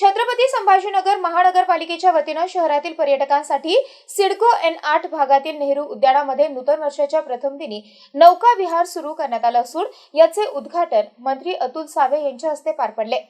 छत्रपती संभाजीनगर महानगरपालिकेच्या वतीनं शहरातील पर्यटकांसाठी सिडको एन आठ भागातील नेहरू उद्यानामध्ये नूतन वर्षाच्या प्रथम दिनी नौका विहार सुरू करण्यात आलं असून याचे उद्घाटन मंत्री अतुल सावे यांच्या हस्ते पार पडले.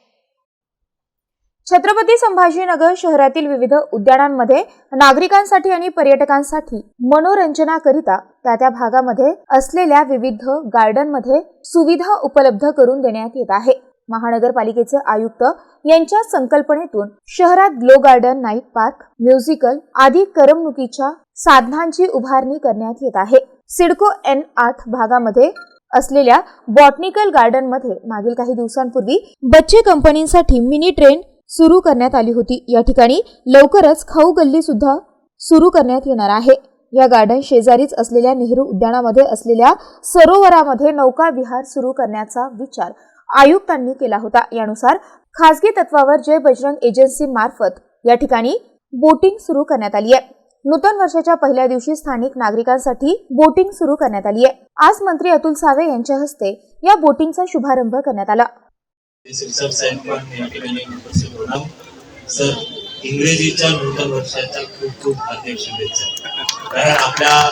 छत्रपती संभाजीनगर शहरातील विविध उद्यानांमध्ये नागरिकांसाठी आणि पर्यटकांसाठी मनोरंजनाकरिता त्या त्या भागामध्ये असलेल्या विविध गार्डनमध्ये सुविधा उपलब्ध करून देण्यात येत आहे. महानगरपालिकेचे आयुक्त यांच्या संकल्पनेतून शहरात glow garden night park musical आदी करमणुकीच्या साधनांची उभारणी करण्यात येत आहे. सिडको एन आठ भागामध्ये असलेल्या बॉटनिकल गार्डनमध्ये मागील काही दिवसांपूर्वी बच्चे कंपनीसाठी मिनी ट्रेन सुरू करण्यात आली होती. या ठिकाणी लवकरच खाऊ गल्ली सुद्धा सुरू करण्यात येणार आहे. या गार्डन शेजारीच असलेल्या नेहरू उद्यानामध्ये असलेल्या सरोवरामध्ये नौका विहार सुरू करण्याचा विचार आयुक्तांनी केला होता. यानुसार खासगी तत्वावर जय बजरंग एजन्सी मार्फत या ठिकाणी बोटिंग सुरू करण्यात आली आहे. नूतन वर्षाच्या पहिल्या दिवशी स्थानिक नागरिकांसाठी बोटिंग सुरू करण्यात आली आहे. आज मंत्री अतुल सावे यांच्या हस्ते या बोटिंगचा शुभारंभ करण्यात आला. सर इंग्रजीच्या नूतन वर्षाच्या खूप खूप हार्दिक शुभेच्छा. कारण आपल्या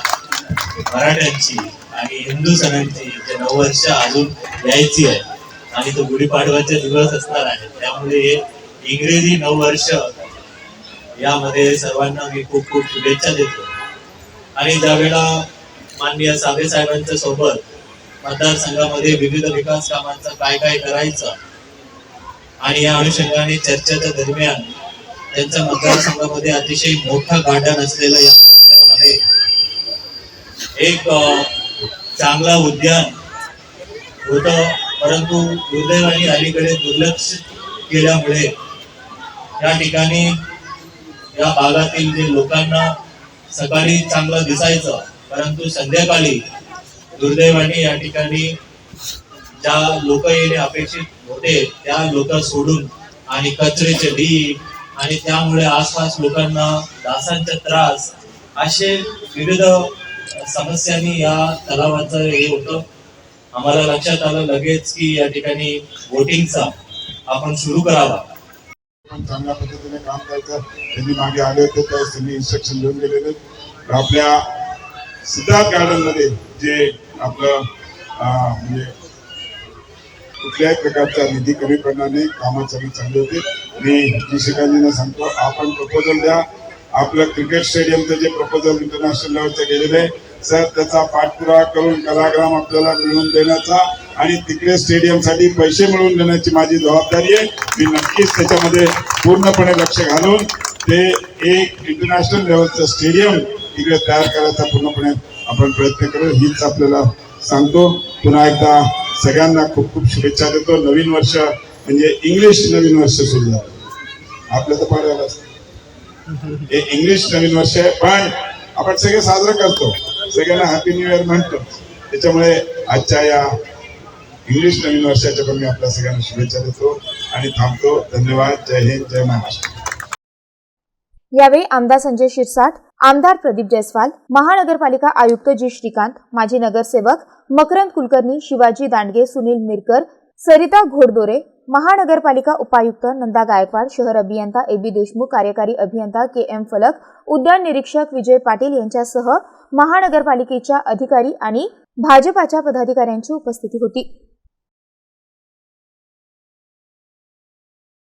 मराठ्यांची आणि हिंदू सणांची जे नववर्ष अजून यायची आहे आणि तो गुढीपाडवाचे दिवस असणार आहे. त्यामुळे इंग्रजी नऊ वर्ष यामध्ये सर्वांना मी खूप खूप शुभेच्छा देतो. आणि ज्यावेळेला माननीय सावे साहेबांच्या सोबत मतदारसंघामध्ये विविध विकास कामांचा काय काय करायचं आणि या अनुषंगाने चर्चेच्या दरम्यान त्यांच्या मतदारसंघामध्ये अतिशय मोठा गार्डन असलेलं या एक चांगला उद्यान होत. परंतु दुर्दैवाने अलीकडे दुर्लक्ष केल्यामुळे या ठिकाणी या भागातील जे लोकांना सकाळी चांगलं दिसायचं परंतु संध्याकाळी दुर्दैवाने या ठिकाणी ज्या लोक येणे अपेक्षित होते त्या लोक सोडून आणि कचऱ्याचे ढी आणि त्यामुळे आसपास लोकांना डासांचा त्रास असे विविध समस्यांनी या तलावाचं हे होतं. आम्हाला लक्षात आलं लगेच की या ठिकाणी वोटिंगचा आपण सुरू करावा. पण चांगल्या पद्धतीने काम करतात त्यांनी मागे आले होते त्यावेळेस त्यांनी इन्स्ट्रक्शन देऊन गेलेले. आपल्या सिद्धार्थ गार्डनमध्ये जे आपलं म्हणजे कुठल्याही प्रकारचा निधी कमी पडणार नाही कामं चांगले होते. मी कृषिकांजींना शिकाजींना सांगतो आपण प्रपोजल द्या. आपलं क्रिकेट स्टेडियमचं जे प्रपोजल इंटरनॅशनल लेवलचं गेलेलं आहे सर त्याचा पाठपुरावा करून कलाग्राम आपल्याला मिळवून देण्याचा आणि तिकडे स्टेडियमसाठी पैसे मिळवून देण्याची माझी जबाबदारी आहे. मी नक्कीच त्याच्यामध्ये पूर्णपणे लक्ष घालून ते एक इंटरनॅशनल लेवलचं स्टेडियम तिकडे तयार करायचा पूर्णपणे आपण प्रयत्न करू हीच आपल्याला सांगतो. पुन्हा एकदा सगळ्यांना खूप खूप शुभेच्छा देतो. नवीन वर्ष म्हणजे इंग्लिश नवीन वर्ष सुरू झालं. आपलं तर पाडायला हे इंग्लिश नवीन वर्ष आहे पण आपण सगळे साजरं करतो. सगळ्यांना हॅपी न्यू इयर म्हणतो. त्याच्यामुळे आजच्या या इंग्लिश नवीन वर्षाच्या पण मी आपल्या सगळ्यांना शुभेच्छा देतो आणि थांबतो. धन्यवाद. जय हिंद जय महाराष्ट्र. यावेळी आमदार संजय शिरसाट आमदार प्रदीप जयस्वाल महानगरपालिका आयुक्त जी श्रीकांत माजी नगरसेवक मकरंद कुलकर्णी शिवाजी दांडगे सुनील मिरकर सरिता घोडदोरे महानगरपालिका उपायुक्त नंदा गायकवाड शहर अभियंता ए बी देशमुख कार्यकारी अभियंता के एम फलक उद्यान निरीक्षक विजय पाटील यांच्यासह महानगरपालिकेच्या अधिकारी आणि भाजपाच्या पदाधिकाऱ्यांची उपस्थिती होती.